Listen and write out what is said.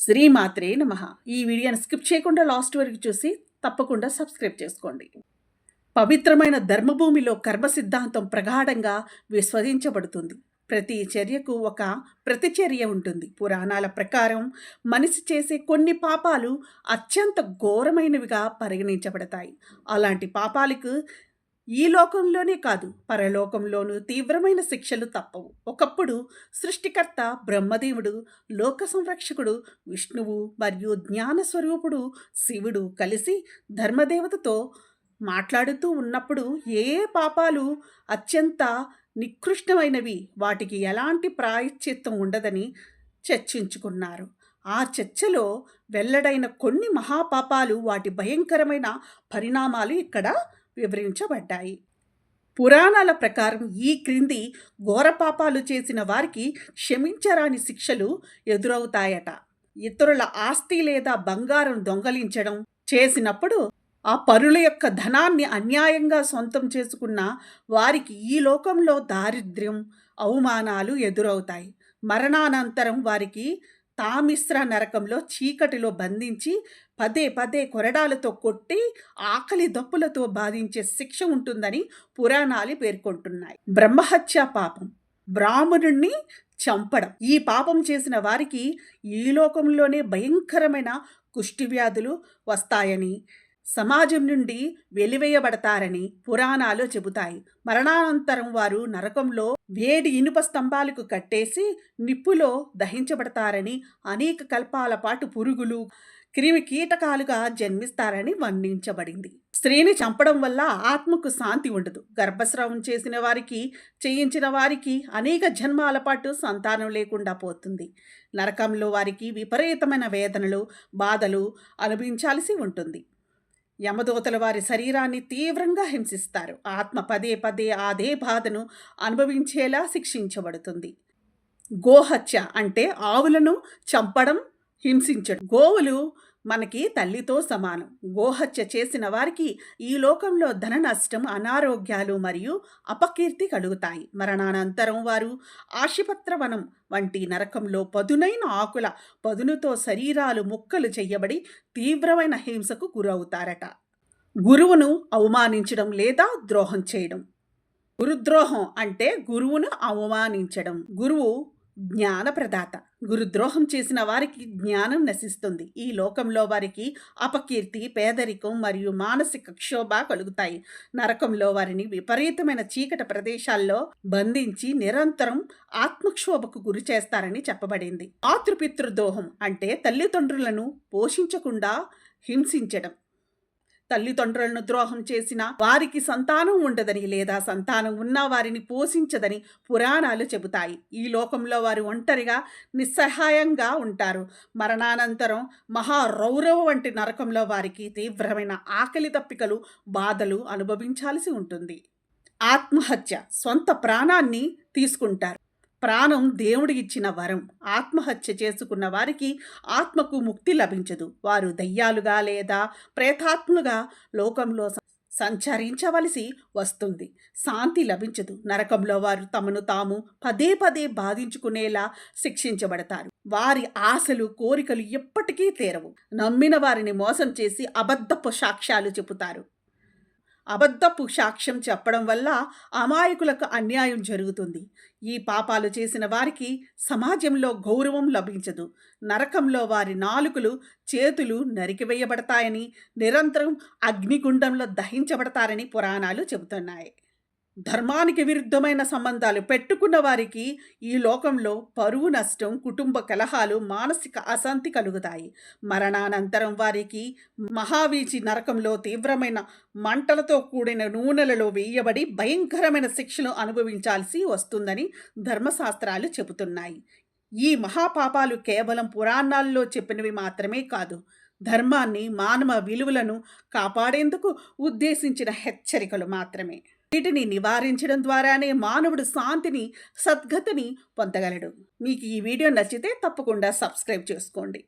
శ్రీమాత్రే నమ. ఈ వీడియోని స్కిప్ చేయకుండా లాస్ట్ వరకు చూసి తప్పకుండా సబ్స్క్రైబ్ చేసుకోండి. పవిత్రమైన ధర్మభూమిలో కర్మ సిద్ధాంతం ప్రగాఢంగా విశ్వసించబడుతుంది. ప్రతి చర్యకు ఒక ప్రతిచర్య ఉంటుంది. పురాణాల ప్రకారం మనిషి చేసే కొన్ని పాపాలు అత్యంత ఘోరమైనవిగా పరిగణించబడతాయి. అలాంటి పాపాలకు ఈ లోకంలోనే కాదు పరలోకంలోనూ తీవ్రమైన శిక్షలు తప్పవు. ఒకప్పుడు సృష్టికర్త బ్రహ్మదేవుడు లోక సంరక్షకుడు విష్ణువు మరియు జ్ఞాన స్వరూపుడు శివుడు కలిసి ధర్మదేవతతో మాట్లాడుతూ ఉన్నప్పుడు ఏ ఏ పాపాలు అత్యంత నికృష్టమైనవి వాటికి ఎలాంటి ప్రాయశ్చిత్తం ఉండదని చర్చించుకున్నారు. ఆ చర్చలో వెల్లడైన కొన్ని మహాపాపాలు వాటి భయంకరమైన పరిణామాలు ఇక్కడ వివరించబడ్డాయి. పురాణాల ప్రకారం ఈ క్రింది ఘోరపాపాలు చేసిన వారికి క్షమించరాని శిక్షలు ఎదురవుతాయట. ఇతరుల ఆస్తి లేదా బంగారం దొంగలించడం చేసినప్పుడు ఆ పరుల యొక్క ధనాన్ని అన్యాయంగా సొంతం చేసుకున్న వారికి ఈ లోకంలో దారిద్ర్యం అవమానాలు ఎదురవుతాయి. మరణానంతరం వారికి తామిశ్ర నరకంలో చీకటిలో బంధించి పదే పదే కొరడాలతో కొట్టి ఆకలి దప్పులతో బాధించే శిక్ష ఉంటుందని పురాణాలు పేర్కొంటున్నాయి. బ్రహ్మహత్య పాపం. బ్రాహ్మణుణ్ణి చంపడం. ఈ పాపం చేసిన వారికి ఈ లోకంలోనే భయంకరమైన కుష్టివ్యాధులు వస్తాయని సమాజం నుండి వెలివేయబడతారని పురాణాలు చెబుతాయి. మరణానంతరం వారు నరకంలో వేడి ఇనుప స్తంభాలకు కట్టేసి నిప్పులో దహించబడతారని అనేక కల్పాల పాటు పురుగులు క్రిమి కీటకాలుగా జన్మిస్తారని వర్ణించబడింది. స్త్రీని చంపడం వల్ల ఆత్మకు శాంతి ఉండదు. గర్భస్రావం చేసిన వారికి చేయించిన వారికి అనేక జన్మాల పాటు సంతానం లేకుండా పోతుంది. నరకంలో వారికి విపరీతమైన వేదనలు బాధలు అనుభవించాల్సి ఉంటుంది. యమదూతల వారి శరీరాన్ని తీవ్రంగా హింసిస్తారు. ఆత్మ పదే పదే అదే బాధను అనుభవించేలా శిక్షించబడుతుంది. గోహత్య అంటే ఆవులను చంపడం హింసించడం. గోవులు మనకి తల్లితో సమానం. గోహత్య చేసిన వారికి ఈ లోకంలో ధన నష్టం అనారోగ్యాలు మరియు అపకీర్తి కలుగుతాయి. మరణానంతరం వారు ఆశిపత్రవనం వంటి నరకంలో పదునైన ఆకుల పదునుతో శరీరాలు ముక్కలు చెయ్యబడి తీవ్రమైన హింసకు గురవుతారట. గురువును అవమానించడం లేదా ద్రోహం చేయడం. గురుద్రోహం అంటే గురువును అవమానించడం. గురువు జ్ఞానప్రదాత. గురుద్రోహం చేసిన వారికి జ్ఞానం నశిస్తుంది. ఈ లోకంలో వారికి అపకీర్తి పేదరికం మరియు మానసిక క్షోభ కలుగుతాయి. నరకంలో వారిని విపరీతమైన చీకటి ప్రదేశాల్లో బంధించి నిరంతరం ఆత్మక్షోభకు గురి చేస్తారని చెప్పబడింది. ఆతృపితృద్రోహం అంటే తల్లిదండ్రులను పోషించకుండా హింసించడం. తల్లిదండ్రులను ద్రోహం చేసిన వారికి సంతానం ఉండదని లేదా సంతానం ఉన్న వారిని పోషించదని పురాణాలు చెబుతాయి. ఈ లోకంలో వారు ఒంటరిగా నిస్సహాయంగా ఉంటారు. మరణానంతరం మహారౌరవ వంటి నరకంలో వారికి తీవ్రమైన ఆకలి తప్పికలు బాధలు అనుభవించాల్సి ఉంటుంది. ఆత్మహత్య సొంత ప్రాణాన్ని తీసుకుంటారు. ప్రాణం దేవుడి ఇచ్చిన వరం ఆత్మహత్య చేసుకున్న వారికి ఆత్మకు ముక్తి లభించదు. వారు దయ్యాలుగా లేదా ప్రేతాత్ములుగా లోకంలో సంచరించవలసి వస్తుంది. శాంతి లభించదు. నరకంలో వారు తమను తాము పదే పదే బాధించుకునేలా శిక్షించబడతారు. వారి ఆశలు కోరికలు ఎప్పటికీ తీరవు. నమ్మిన వారిని మోసం చేసి అబద్ధపు సాక్ష్యాలు చెబుతారు. అబద్ధపు సాక్ష్యం చెప్పడం వల్ల అమాయకులకు అన్యాయం జరుగుతుంది. ఈ పాపాలు చేసిన వారికి సమాజంలో గౌరవం లభించదు. నరకంలో వారి నాలుకలు చేతులు నరికివేయబడతాయని నిరంతరం అగ్నిగుండంలో దహించబడతారని పురాణాలు చెబుతున్నాయి. ధర్మానికి విరుద్ధమైన సంబంధాలు పెట్టుకున్న వారికి ఈ లోకంలో పరువు నష్టం కుటుంబ కలహాలు మానసిక అశాంతి కలుగుతాయి. మరణానంతరం వారికి మహావీచి నరకంలో తీవ్రమైన మంటలతో కూడిన నూనెలలో వేయబడి భయంకరమైన శిక్షను అనుభవించాల్సి వస్తుందని ధర్మశాస్త్రాలు చెబుతున్నాయి. ఈ మహాపాపాలు కేవలం పురాణాల్లో చెప్పినవి మాత్రమే కాదు. ధర్మాన్ని మానవ విలువలను కాపాడేందుకు ఉద్దేశించిన హెచ్చరికలు మాత్రమే. వీటిని నివారించడం ద్వారానే మానవుడు శాంతిని సద్గతిని పొందగలడు. మీకు ఈ వీడియో నచ్చితే తప్పకుండా సబ్స్క్రైబ్ చేసుకోండి.